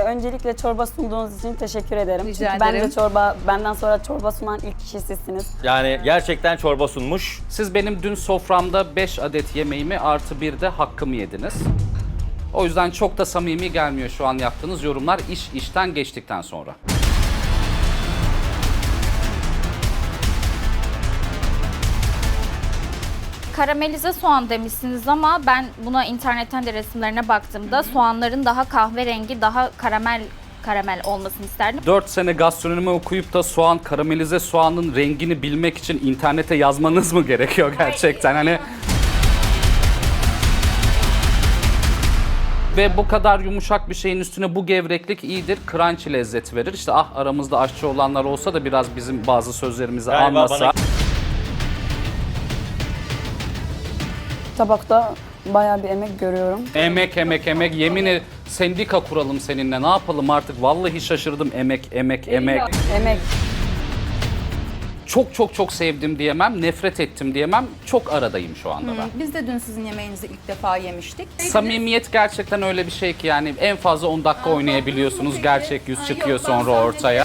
öncelikle çorba sunduğunuz için teşekkür ederim. Rica Çünkü ederim. bence çorba, benden sonra çorba sunan ilk kişi sizsiniz. Yani gerçekten çorba sunmuş. Siz benim dün soframda 5 adet yemeğimi artı bir de hakkımı yediniz. O yüzden çok da samimi gelmiyor şu an yaptığınız yorumlar iş işten geçtikten sonra. Karamelize soğan demişsiniz ama ben buna internetten de resimlerine baktığımda soğanların daha kahverengi, daha karamel karamel olmasını isterdim. 4 sene gastronomi okuyup da soğan, karamelize soğanın rengini bilmek için internete yazmanız mı gerekiyor gerçekten? Hani Ve bu kadar yumuşak bir şeyin üstüne bu gevreklik iyidir. Crunchy lezzeti verir. İşte ah aramızda aşçı olanlar olsa da biraz bizim bazı sözlerimizi Galiba anlasa. bana- Tabakta bayağı bir emek görüyorum. Emek emek emek yemin ed- sendika kuralım seninle ne yapalım artık vallahi şaşırdım emek emek emek. Emek. Çok çok çok sevdim diyemem, nefret ettim diyemem. Çok aradayım şu anda ben. Biz de dün sizin yemeğinizi ilk defa yemiştik. Samimiyet gerçekten öyle bir şey ki yani en fazla 10 dakika oynayabiliyorsunuz. Gerçek yüz çıkıyor sonra ortaya.